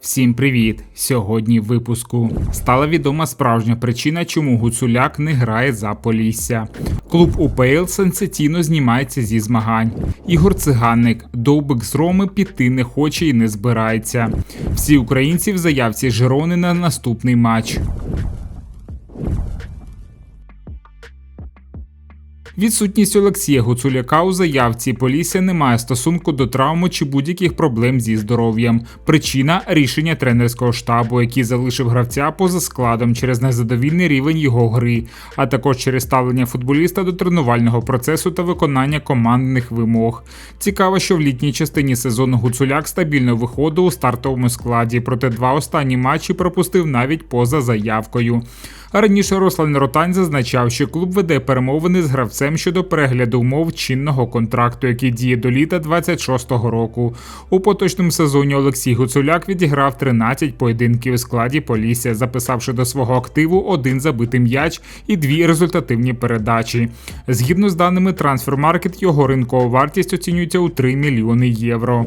Всім привіт! Сьогодні в випуску стала відома справжня причина, чому Гуцуляк не грає за Полісся. Клуб УПЛ сенсаційно знімається зі змагань. Ігор Циганник, довбик з Роми піти не хоче і не збирається. Всі українці в заявці Жирони на наступний матч. Відсутність Олексія Гуцуляка у заявці Полісся не має стосунку до травми чи будь-яких проблем зі здоров'ям. Причина рішення тренерського штабу, який залишив гравця поза складом через незадовільний рівень його гри, а також через ставлення футболіста до тренувального процесу та виконання командних вимог. Цікаво, що в літній частині сезону Гуцуляк стабільно виходив у стартовому складі, проте два останні матчі пропустив навіть поза заявкою. Раніше Руслан Ротань зазначав, що клуб веде перемовини з гравцем щодо перегляду умов чинного контракту, який діє до літа 26-го року. У поточному сезоні Олексій Гуцуляк відіграв 13 поєдинків у складі Полісся, записавши до свого активу один забитий м'яч і дві результативні передачі. Згідно з даними Трансфермаркет, його ринкова вартість оцінюється у 3 мільйони євро.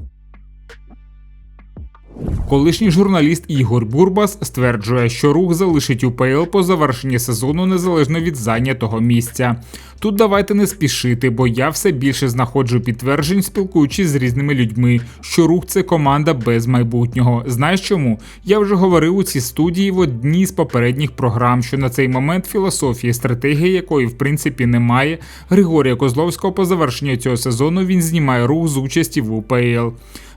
Колишній журналіст Ігор Бурбас стверджує, що рух залишить УПЛ по завершенні сезону незалежно від зайнятого місця. Тут давайте не спішити, бо я все більше знаходжу підтверджень, спілкуючись з різними людьми, що рух це команда без майбутнього. Знаєш чому? Я вже говорив у цій студії в одній з попередніх програм, що на цей момент філософії, стратегії якої в принципі немає. Григорія Козловського по завершенню цього сезону він знімає рух з участі в УПЛ.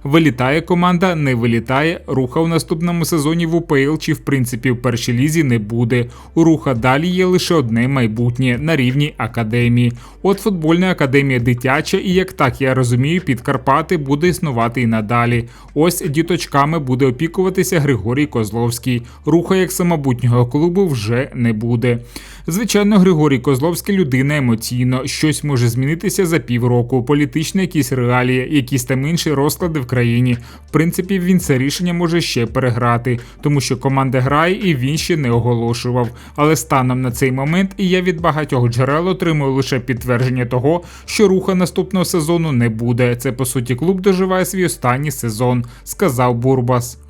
Вилітає команда, не вилітає. Руха в наступному сезоні в УПЛ чи в принципі в першій лізі не буде. У руха далі є лише одне майбутнє на рівні академії. От футбольна академія дитяча, і як так я розумію, під Карпати буде існувати і надалі. Ось діточками буде опікуватися Григорій Козловський. Руха як самобутнього клубу вже не буде. Звичайно, Григорій Козловський людина емоційно, щось може змінитися за півроку, політичні якісь реалії, якісь там інші розклади в країні. В принципі, він це рішення може ще переграти, тому що команда грає і він ще не оголошував. Але станом на цей момент і я від багатьох джерел отримую лише підтвердження того, що руха наступного сезону не буде. Це по суті клуб доживає свій останній сезон, сказав Бурбас.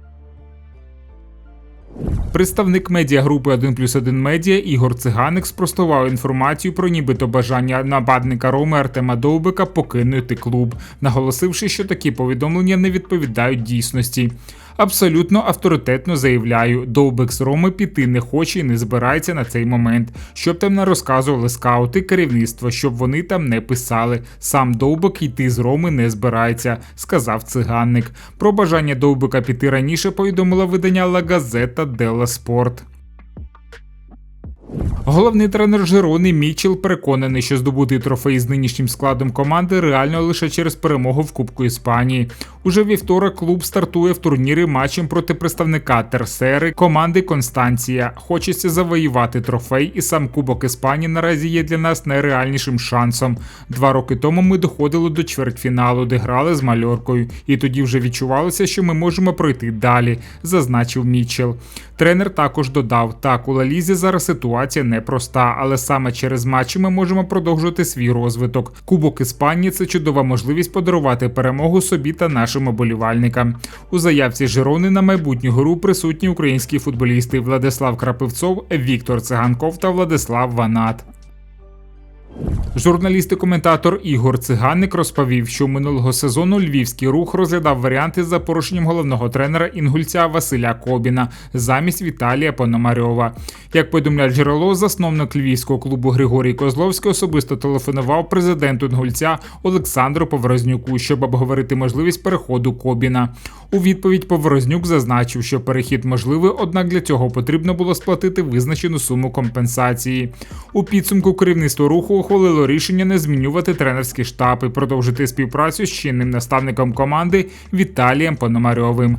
Представник медіагрупи 1 плюс 1 медіа Ігор Циганик спростував інформацію про нібито бажання нападника Роми Артема Довбика покинути клуб, наголосивши, що такі повідомлення не відповідають дійсності. Абсолютно авторитетно заявляю, Довбик з Роми піти не хоче і не збирається на цей момент, щоб там не розказували скаути, керівництво, щоб вони там не писали. Сам Довбик йти з Роми не збирається, сказав циганник. Про бажання Довбика піти раніше повідомила видання La Gazzetta dello Sport. Головний тренер Жирони Мічел переконаний, що здобути трофей з нинішнім складом команди реально лише через перемогу в Кубку Іспанії. Уже вівторок клуб стартує в турнірі матчем проти представника Терсери команди Констанція. Хочеться завоювати трофей, і сам Кубок Іспанії наразі є для нас найреальнішим шансом. Два роки тому ми доходили до чвертьфіналу, де грали з мальоркою, і тоді вже відчувалося, що ми можемо пройти далі, зазначив Мічел. Тренер також додав: так, у Лалізі зараз ситуація непроста, але саме через матчі ми можемо продовжувати свій розвиток. Кубок Іспанії це чудова можливість подарувати перемогу собі та нашим оболівальникам. У заявці Жирони на майбутню гру присутні українські футболісти Владислав Крапивцов, Віктор Циганков та Владислав Ванат. Журналіст і коментатор Ігор Циганник розповів, що минулого сезону львівський рух розглядав варіанти за порушенням головного тренера інгульця Василя Кобіна замість Віталія Пономарьова. Як повідомляє джерело, засновник львівського клубу Григорій Козловський особисто телефонував президенту інгульця Олександру Поворознюку, щоб обговорити можливість переходу Кобіна. У відповідь Поворознюк зазначив, що перехід можливий, однак для цього потрібно було сплатити визначену суму компенсації. У підсумку керівництво руху ухвалило рішення не змінювати тренерський штаб і продовжити співпрацю з чинним наставником команди Віталієм Пономарьовим.